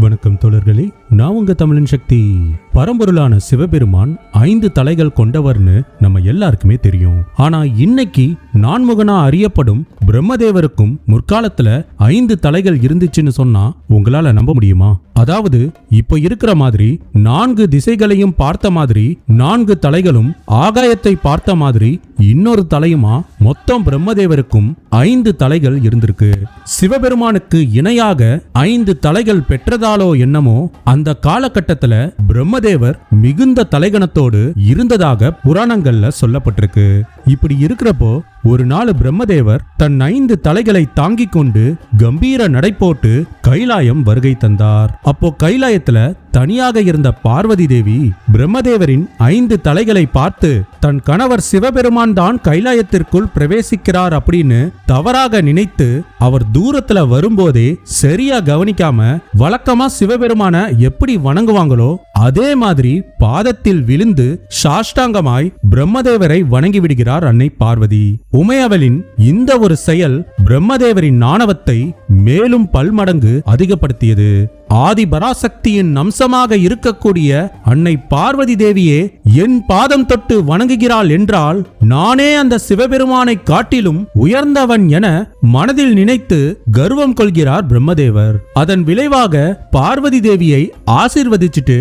வணக்கம் தோழர்களே. நான் உங்க தமிழன் சக்தி. பரம்பொருளான சிவபெருமான் ஐந்து தலைகள் கொண்டவர்னு நம்ம எல்லாருக்குமே தெரியும். ஆனா இன்னைக்கு நான்முகனா அறியப்படும் பிரம்மதேவருக்கும் முற்காலத்துல ஐந்து தலைகள் இருந்துச்சுன்னு சொன்னா உங்களால நம்ப முடியுமா? அதாவது இப்ப இருக்கிற மாதிரி நான்கு திசைகளையும் பார்த்த மாதிரி நான்கு தலைகளும் ஆகாயத்தை பார்த்த மாதிரி இன்னொரு தலையுமா மொத்தம் பிரம்மதேவருக்கும் ஐந்து தலைகள் இருந்திருக்கு. சிவபெருமானுக்கு இணையாக ஐந்து தலைகள் பெற்றதாலோ என்னமோ அந்த காலகட்டத்துல பிரம்மதேவர் மிகுந்த தலைகணத்தோடு இருந்ததாக புராணங்கள்ல சொல்லப்பட்டிருக்கு. இப்படி இருக்கிறப்போ ஒரு நாள் பிரம்மதேவர் தன் ஐந்து தலைகளை தாங்கிக் கொண்டு கம்பீர நடை போட்டு கைலாயம் வருகை தந்தார். அப்போ கைலாயத்துல தனியாக இருந்த பார்வதி தேவி பிரம்மதேவரின் ஐந்து தலைகளை பார்த்து தன் கணவர் சிவபெருமான் தான் கைலாயத்திற்குள் பிரவேசிக்கிறார் அப்படின்னு தவறாக நினைத்து அவர் தூரத்துல வரும்போதே சரியா கவனிக்காம வழக்கமா சிவபெருமான எப்படி வணங்குவாங்களோ அதே மாதிரி பாதத்தில் விழுந்து சாஷ்டாங்கமாய் பிரம்மதேவரை வணங்கிவிடுகிறார் அன்னை பார்வதி. உமையவளின் இந்த ஒரு செயல் பிரம்மதேவரின் நாணவத்தை மேலும் பல்மடங்கு அதிகப்படுத்தியது. ஆதி பராசக்தியின் அம்சமாக இருக்கக்கூடிய அன்னை பார்வதி தேவியே என் பாதம் தொட்டு வணங்குகிறாள் என்றால் நானே அந்த சிவபெருமானை காட்டிலும் உயர்ந்தவன் என மனதில் நினைத்து கர்வம் கொள்கிறார் பிரம்மதேவர். அதன் விளைவாக பார்வதி தேவியை ஆசிர்வதிச்சிட்டு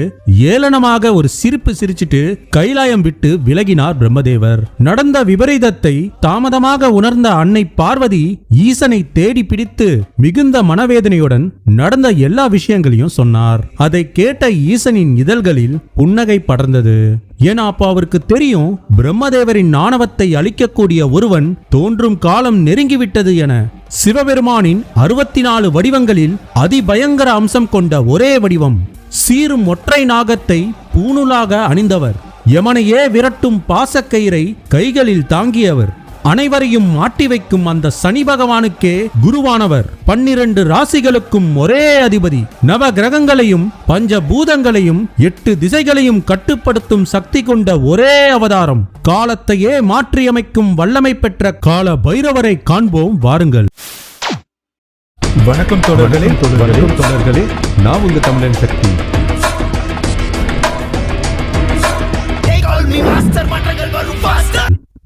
ஏளனமாக ஒரு சிரிப்பு சிரிச்சிட்டு கைலாயம் விட்டு விலகினார் பிரம்மதேவர். நடந்த விபரீதத்தை தாமதமாக உணர்ந்த அன்னை பார்வதி ஈசனை தேடி பிடித்து மிகுந்த மனவேதனையுடன் நடந்த எல்லா விஷயம் விஷயங்களையும் சொன்னார். அதை கேட்ட ஈசனின் இதழ்களில் புன்னகை படர்ந்தது. ஏன்னா அப்போ அவருக்கு தெரியும் பிரம்மதேவரின் நாணவத்தை அழிக்கக்கூடிய ஒருவன் தோன்றும் காலம் நெருங்கிவிட்டது என. சிவபெருமானின் அறுபத்தி நாலு வடிவங்களில் அதிபயங்கர அம்சம் கொண்ட ஒரே வடிவம் சீரும் ஒற்றை நாகத்தை பூணுலாக அணிந்தவர். யமனையே விரட்டும் பாசக்கயிறை கைகளில் தாங்கியவர். அனைவரையும் மாட்டி வைக்கும் அந்த சனி பகவானுக்கே குருவானவர். பன்னிரண்டு ராசிகளுக்கும் ஒரே அதிபதி. நவ கிரகங்களையும் பஞ்ச பூதங்களையும் எட்டு திசைகளையும் கட்டுப்படுத்தும் சக்தி கொண்ட ஒரே அவதாரம். காலத்தையே மாற்றியமைக்கும் வல்லமை பெற்ற கால பைரவரை காண்போம் வாருங்கள். வணக்கம் தொடர்களே வணக்கம் தொடர்களே நான் உங்க தமிழன் சக்தி.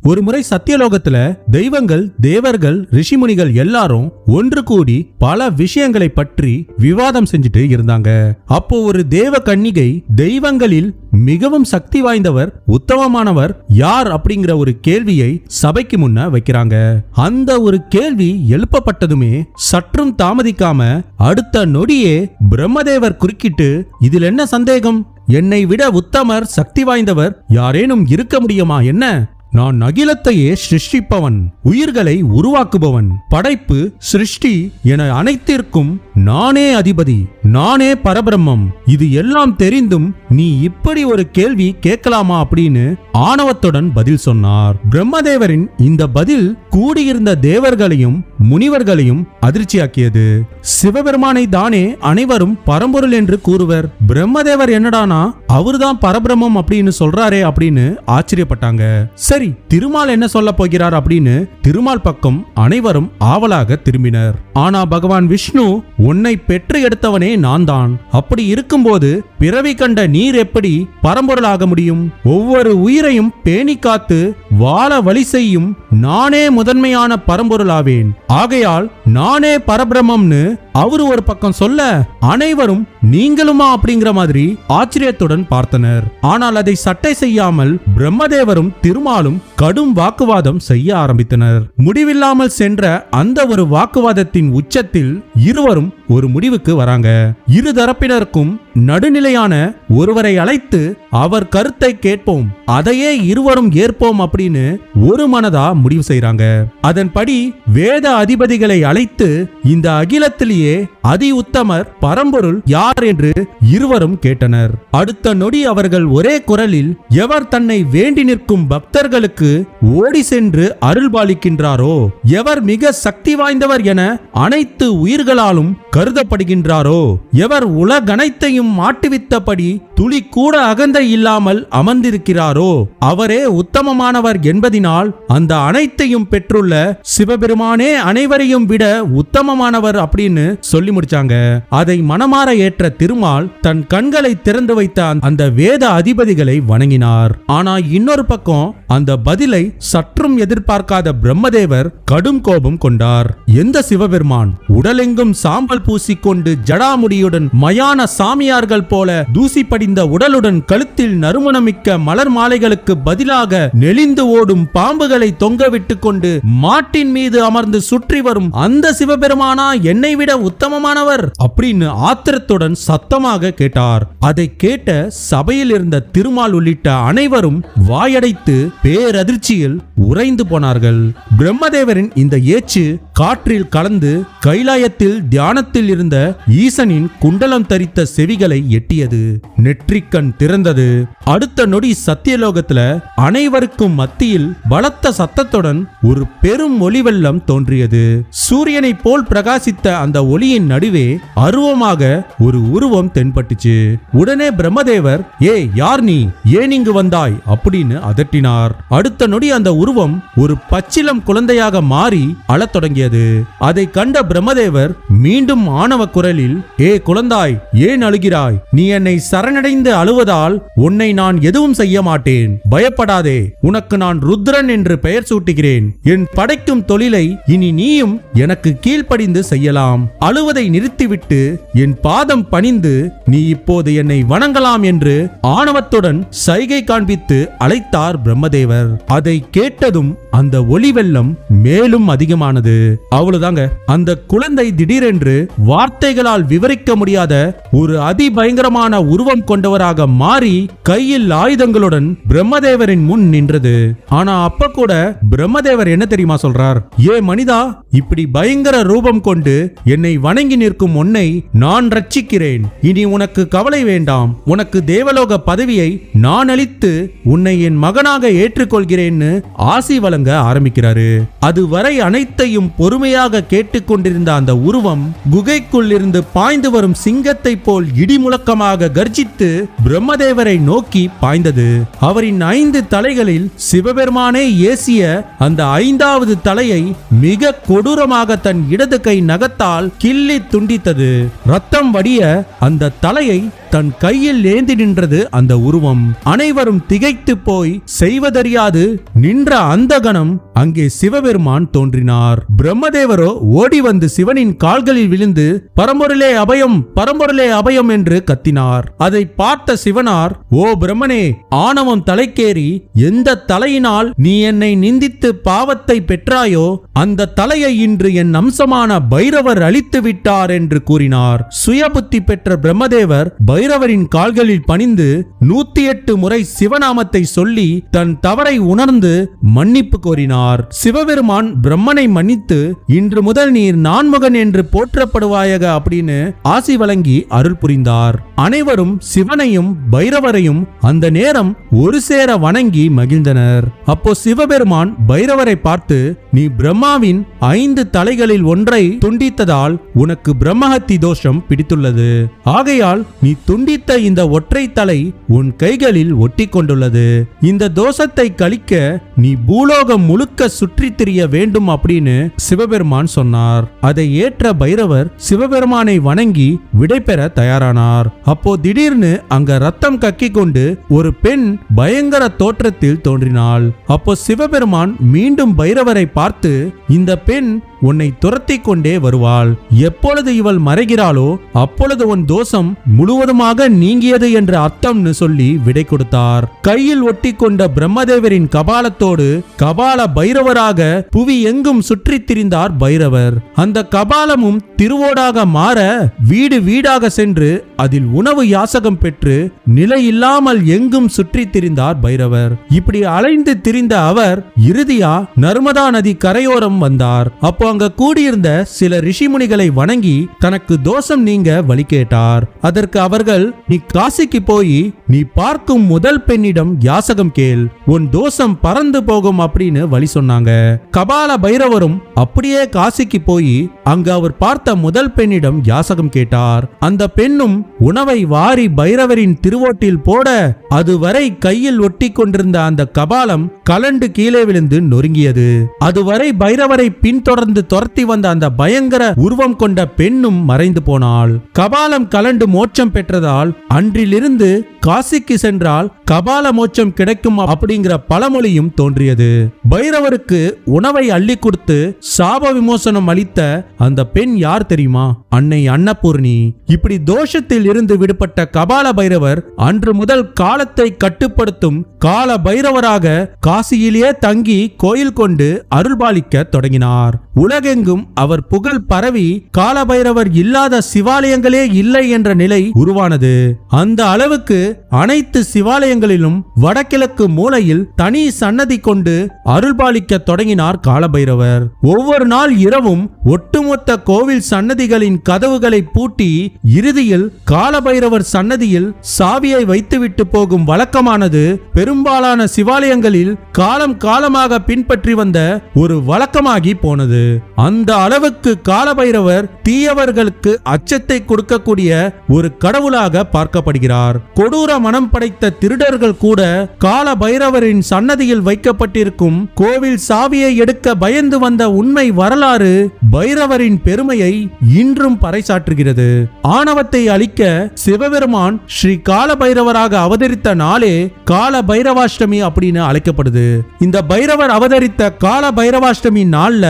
ஒரு முறை சத்தியலோகத்துல தெய்வங்கள் தேவர்கள் ரிஷிமுனிகள் எல்லாரும் ஒன்று கூடி பல விஷயங்களை பற்றி விவாதம் செஞ்சுட்டு இருந்தாங்க. அப்போ ஒரு தேவ கன்னிகை தெய்வங்களில் மிகவும் சக்தி வாய்ந்தவர் உத்தமமானவர் யார் அப்படிங்கிற ஒரு கேள்வியை சபைக்கு முன்ன வைக்கிறாங்க. அந்த ஒரு கேள்வி எழுப்பப்பட்டதுமே சற்றும் தாமதிக்காம அடுத்த நொடியே பிரம்மதேவர் குறுக்கிட்டு இதில் என்ன சந்தேகம்? என்னை விட உத்தமர் சக்தி வாய்ந்தவர் யாரேனும் இருக்க முடியுமா? என்ன? நான் அகிலத்தையே சிருஷ்டிப்பவன் உயிர்களை உருவாக்குபவன். படைப்பு சிருஷ்டி என அனைத்திற்கும் நானே அதிபதி நானே பரபிரம்மம். இது எல்லாம் தெரிந்தும் நீ இப்படி ஒரு கேள்வி கேட்கலாமா அப்படின்னு ஆணவத்துடன் பதில் சொன்னார். பிரம்மதேவரின் இந்த பதில் கூடியிருந்த தேவர்களையும் முனிவர்களையும் அதிர்ச்சியாக்கியது. சிவபெருமானை தானே அனைவரும் பரம்பொருள் என்று கூறுவர். பிரம்மதேவர் என்னடானா அவர்தான் பரபிரம்மம் அப்படின்னு சொல்றாரே அப்படின்னு ஆச்சரியப்பட்டாங்க. சரி திருமால் என்ன சொல்ல போகிறார் அப்படின்னு திருமால் பக்கம் அனைவரும் ஆவலாக திரும்பினர். ஆனா பகவான் விஷ்ணு உன்னை பெற்று எடுத்தவனே நான் தான் அப்படி இருக்கும்போது பிறவி கண்ட நீர் எப்படி பரம்பொருளாக முடியும்? ஒவ்வொரு உயிரையும் பேணி காத்து வாழ வழி செய்யும் நானே முதன்மையான பரம்பொருளாவேன். ஆகையால் நானே பரபிரமம்னு அவரு ஒரு பக்கம் சொல்ல அனைவரும் நீங்களுமா அப்படிங்கிற மாதிரி ஆச்சரியத்துடன் பார்த்தனர். ஆனால் அதை சட்டை செய்யாமல் பிரம்மதேவரும் திருமாலும் கடும் வாக்குவாதம் செய்ய ஆரம்பித்தனர். முடிவில்லாமல் சென்ற அந்த ஒரு வாக்குவாதத்தின் உச்சத்தில் இருவரும் ஒரு முடிவுக்கு வராங்க. இரு தரப்பினருக்கும் நடுநிலையான ஒருவரை அழைத்து அவர் கருத்தை கேட்போம். அதையே இருவரும் ஏற்போம் அப்படின்னு ஒரு மனதா முடிவு செய்யறாங்க அதன்படி வேத அதிபதிகளை அழைத்து இந்த அகிலத்திலேயே அதி உத்தமர் பரம்பொருள் யார் என்று இருவரும் கேட்டனர். அடுத்த நொடி அவர்கள் ஒரே குரலில் எவர் தன்னை வேண்டி நிற்கும் பக்தர்களுக்கு ஓடி சென்று அருள்பாலிக்கின்றாரோ? எவர் மிக சக்தி வாய்ந்தவர் என அனைத்து உயிர்களாலும் கருதப்படுகின்றாரோ? எவர் உலகனைத்தையும் மாட்டுவித்தபடி துளி கூட அகந்தை இல்லாமல் அமர்ந்திருக்கிறாரோ? அவரே உத்தமமானவர் என்பதினால் அந்த அனைத்தையும் பெற்றுள்ள சிவபெருமானே அனைவரையும் விட உத்தமமானவர் அப்படின்னு சொல்லி முடிச்சாங்க. அதை மனமாற ஏற்ற திருமால் தன் கண்களை திறந்து வைத்த அந்த வேத அதிபதிகளை வணங்கினார். ஆனா இன்னொரு பக்கம் அந்த பதிலை சற்றும் எதிர்பார்க்காத பிரம்மதேவர் கடும் கோபம் கொண்டார். எந்த சிவபெருமான்? உடலெங்கும் சாம்பல் பூசிக்கொண்டு ஜடாமுடியுடன் மயான சாமியார்கள் போல தூசி படிந்த உடலுடன் கழுத்தில் நறுமணமிக்க மலர் மாலைகளுக்கு பதிலாக நெளிந்து ஓடும் பாம்புகளை தொங்கவிட்டுக் கொண்டு மாட்டின் மீது அமர்ந்து சுற்றி வரும் அந்த சிவபெருமானா என்னை விட உத்தமமானவர் அப்படின்னு ஆத்திரத்துடன் சத்தமாக கேட்டார். அதை கேட்ட சபையில் இருந்த திருமால் உள்ளிட்ட அனைவரும் வாயடைத்து பேரதிர்ச்சியில் உறைந்து போனார்கள். பிரம்மதேவரின் இந்த ஏச்சு காற்றில் கலந்து கைலாயத்தில் தியானத்தில் இருந்த ஈசனின் குண்டலம் தரித்த செவிகளை எட்டியது. நெற்றிக்கண் திறந்தது. அடுத்த நொடி சத்தியலோகத்துல அனைவருக்கும் மத்தியில் பலத்த சத்தத்துடன் ஒரு பெரும் ஒளி வெள்ளம் தோன்றியது. சூரியனைப் போல் பிரகாசித்த அந்த ஒளியின் நடுவே அருவமாக ஒரு உருவம் தென்பட்டுச்சு. உடனே பிரம்மதேவர் ஏ யார் நீ? ஏன் இங்கு வந்தாய்? அப்படின்னு அதட்டினார். அடுத்த நொடி அந்த உருவம் ஒரு பச்சிலம் குழந்தையாக மாறி அழத் தொடங்கியது. அதை கண்ட பிரம்மதேவர் மீண்டும் ஆணவ குரலில் ஏ குழந்தாய் ஏன் அழுகிறாய்? நீ என்னை சரணடைந்து அழுவதால் உன்னை நான் எதுவும் செய்ய மாட்டேன். பயப்படாதே உனக்கு நான் ருத்ரன் என்று பெயர் சூட்டுகிறேன். என் படைக்கும் தொழிலை இனி நீயும் எனக்கு கீழ்ப்படிந்து செய்யலாம். அழுவதை நிறுத்திவிட்டு என் பாதம் பணிந்து நீ இப்போது என்னை வணங்கலாம் என்று ஆணவத்துடன் சைகை காண்பித்து அழைத்தார் பிரம்மதேவர். அதை கேட்டதும் அந்த ஒளி வெள்ளம் மேலும் அதிகமானது. அவ்வளவுதாங்க. அந்த குழந்தை திடீரென்று வார்த்தைகளால் விவரிக்க முடியாத ஒரு அதிபயங்கரமான உருவம் கொண்டவராக மாறி கையில் ஆயுதங்களுடன் பிரம்மதேவரின் முன் நின்றது. ஆனா அப்ப கூட பிரம்மதேவர் என்ன தெரியுமா சொல்றார்? ஏ மனிதா இப்படி பயங்கர ரூபம் கொண்டு என்னை வணங்கி நிற்கும் உன்னை நான் ரட்சிக்கிறேன் இனி உனக்கு கவலை வேண்டாம். உனக்கு தேவலோக பதவியை நான் அளித்து உன்னை என் மகனாக ஏற்றுக்கொள்கிறேன்னு ஆசி வழங்க ஆரம்பிக்கிறாரு. அதுவரை அனைத்தையும் பொறுமையாக கேட்டுக்கொண்டிருந்த அந்த உருவம் குகைக்குள் இருந்து பாய்ந்து வரும் சிங்கத்தை போல் இடிமுழக்கமாக கர்ஜித்து பிரம்மதேவரை நோக்கி பாய்ந்தது. அவரின் ஐந்து தலைகளில் சிவபெருமானே ஏசிய அந்த ஐந்தாவது தலையை மிக கொடூரமாக தன் இடது கை நகத்தால் கிள்ளி துண்டித்தது. ரத்தம் வடிய அந்த தலையை தன் கையில் ஏந்தி நின்றது அந்த உருவம். அனைவரும் திகைத்து போய் செய்வதறியாது நின்ற அந்த கணம் அங்கே சிவபெருமான் தோன்றினார். பிரம்மதேவரோ ஓடி வந்து சிவனின் கால்களில் விழுந்து பரம்பொருளே அபயம் பரம்பொருளே அபயம் என்று கத்தினார். அதை பார்த்த சிவனார் ஓ பிரம்மனே ஆணவம் தலைக்கேறி எந்த தலையினால் நீ என்னை நிந்தித்து பாவத்தை பெற்றாயோ அந்த தலையை இன்று என் அம்சமான பைரவர் அழித்து விட்டார் என்று கூறினார். சுயபுத்தி பெற்ற பிரம்மதேவர் பைரவரின் கால்களில் பணிந்து நூத்தி எட்டு முறை சிவநாமத்தை சொல்லி தன் தவறை உணர்ந்து மன்னிப்பு கோரினார். சிவபெருமான் பிரம்மனை மன்னித்து இன்று முதல் நீர் நான்முகன் என்று போற்றப்படுவாயக அப்படின்னு ஆசி வழங்கி அருள் புரிந்தார். அனைவரும் சிவனையும் பைரவரையும் அந்த நேரம் ஒரு சேர வணங்கி மகிழ்ந்தனர். அப்போ சிவபெருமான் பைரவரை பார்த்து நீ பிரம்மாவின் ஐந்து தலைகளில் ஒன்றை துண்டித்ததால் உனக்கு பிரம்மஹத்தி தோஷம் பிடித்துள்ளது. ஆகையால் நீ துண்டித்த இந்த ஒற்றை தலை உன் கைகளில் ஒட்டி கொண்டுள்ளது இந்த தோஷத்தை கழிக்க நீ பூலோகம் முழுக்க சுற்றி திரிய வேண்டும் அப்படின்னு சிவபெருமான் சொன்னார். அதை ஏற்ற பைரவர் சிவபெருமானை வணங்கி விடைபெற தயாரானார். அப்போ திடீர்னு அங்க ரத்தம் கக்கி கொண்டு ஒரு பெண் பயங்கர தோற்றத்தில் தோன்றினாள். அப்போ சிவபெருமான் மீண்டும் பைரவரை பார்த்து இந்த பெண் then உன்னை துரத்தி கொண்டே வருவாள். எப்பொழுது இவள் மறைகிறாளோ அப்பொழுது உன் தோஷம் முழுவதுமாக நீங்கியது என்று அர்த்தம்னு சொல்லி விடை கொடுத்தார். கையில் ஒட்டி கொண்ட பிரம்மதேவரின் கபாலத்தோடு கபால பைரவராக புவி எங்கும் சுற்றி திரிந்தார் பைரவர். அந்த கபாலமும் திருவோடாக மாற வீடு வீடாக சென்று அதில் உணவு யாசகம் பெற்று நிலை இல்லாமல் எங்கும் சுற்றி திரிந்தார் பைரவர். இப்படி அலைந்து திரிந்த அவர் இறுதியா நர்மதா நதி கரையோரம் வந்தார். அப்போ அங்க கூடியிருந்த சில ரிஷிமுனிகளை வணங்கி தனக்கு தோஷம் நீங்க வழி கேட்டார். அதற்கு அவர்கள் நீ காசிக்கு போய் நீ பார்க்கும் முதல் பெண்ணிடம் யாசகம் கேள். உன் தோஷம் பறந்து போகும் அப்படின்னு வழி சொன்னாங்க. கபால பைரவரும் அப்படியே காசிக்கு போய் அங்கு அவர் பார்த்த முதல் பெண்ணிடம் யாசகம் கேட்டார். அந்த பெண்ணும் உணவை வாரி பைரவரின் திருவோட்டில் போட அதுவரை கையில் ஒட்டி கொண்டிருந்த அந்த கபாலம் கலண்டு கீழே விழுந்து நொறுங்கியது. அதுவரை பைரவரை பின்தொடர்ந்து துரத்தி வந்த அந்த பயங்கர உருவம் கொண்ட பெண்ணும் மறைந்து போனாள். கபாலம் கலண்டு மோட்சம் பெற்றதால் அன்றிலிருந்து காசிக்கு சென்றால் கபால மோட்சம் கிடைக்கும் அப்படிங்கிற பழமொழியும் தோன்றியது. பைரவருக்கு உணவை அள்ளி கொடுத்து சாப விமோசனம் அளித்த அந்த பெண் யார் தெரியுமா? அன்னை அன்னபூர்ணி. இப்படி தோஷத்தில் இருந்து விடுபட்ட கபால பைரவர் அன்று முதல் காலத்தை கட்டுப்படுத்தும் கால பைரவராக காசியிலேயே தங்கி கோயில் கொண்டு அருள்பாலிக்க தொடங்கினார். உலகெங்கும் அவர் புகழ் பரவி காலபைரவர் இல்லாத சிவாலயங்களே இல்லை என்ற நிலை உருவானது. அந்த அளவுக்கு அனைத்து சிவாலயங்களிலும் வடகிழக்கு மூலையில் தனி சன்னதி கொண்டு அருள்பாலிக்க தொடங்கினார் காலபைரவர். ஒவ்வொரு நாள் இரவும் ஒட்டுமொத்த கோவில் சன்னதிகளின் கதவுகளை பூட்டி இறுதியில் காலபைரவர் சன்னதியில் சாவியை வைத்துவிட்டு போகும் வழக்கமானது பெரும்பாலான சிவாலயங்களில் காலம் காலமாக பின்பற்றி வந்த ஒரு வழக்கமாகி போனது. அந்த அளவுக்கு காலபைரவர் தீயவர்களுக்கு அச்சத்தை கொடுக்கக்கூடிய ஒரு கடவுளாக பார்க்கப்படுகிறார். கொடூர மனம் படைத்த திருடர்கள் கூட கால பைரவரின் சன்னதியில் வைக்கப்பட்டிருக்கும் கோவில் சாவியை எடுக்க பயந்து வந்த உண்மை வரலாறு பைரவரின் பெருமையை இன்றும் பறைசாற்றுகிறது. ஆணவத்தை அழிக்க சிவபெருமான் ஸ்ரீ கால பைரவராக அவதரித்த நாளே கால பைரவாஷ்டமி அப்படின்னு அழைக்கப்படுது. இந்த பைரவர் அவதரித்த கால பைரவாஷ்டமி நாள்ல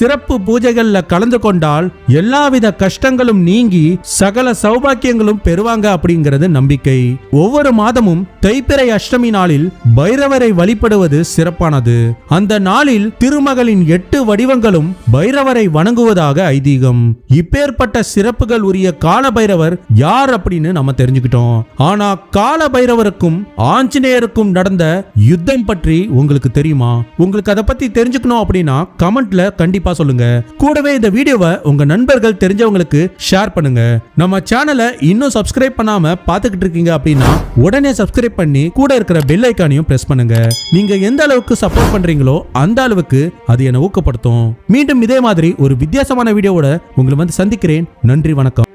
சிறப்பு பூஜைகள்ல கலந்து கொண்டால் எல்லாவித கஷ்டங்களும் நீங்கி சகல சௌபாக்கியங்களும் பெறுவாங்க அப்படிங்கிறது நம்பிக்கை. ஒவ்வொரு மாதமும் தைப்பிறை அஷ்டமி நாளில் பைரவரை வழிபடுவது சிறப்பானது. அந்த நாளில் திருமகளின் எட்டு வடிவங்களும் பைரவரை வணங்குவதாக ஐதீகம். இப்பேற்பட்ட சிறப்புகள் உரிய கால பைரவர் யார் அப்படின்னு நம்ம தெரிஞ்சுக்கிட்டோம். ஆனா கால பைரவருக்கும் ஆஞ்சநேயருக்கும் நடந்த யுத்தம் பற்றி உங்களுக்கு தெரியுமா? உங்களுக்கு அதை பத்தி தெரிஞ்சுக்கணும் அப்படின்னா கமெண்ட்ல கண்டிப்பா சொல்லுங்க. கூடவே இந்த வீடியோவை உங்க நண்பர்கள் தெரிஞ்சவங்களுக்கு ஷேர் பண்ணுங்க. நம்ம சேனலை இன்னும் சப்ஸ்கிரைப் பண்ணாம பாத்துக்கிட்டு இருக்கீங்க அப்படின்னா உடனே சப்ஸ்கிரைப் பண்ணி கூட இருக்கிற பெல் ஐக்கானையும் பிரஸ் பண்ணுங்க. நீங்க எந்த அளவுக்கு சப்போர்ட் பண்றீங்களோ அந்த அளவுக்கு அது என்னை ஊக்கப்படுத்தும். மீண்டும் இதே மாதிரி ஒரு வித்தியாசமான வீடியோவோட உங்களை வந்து சந்திக்கிறேன். நன்றி வணக்கம்.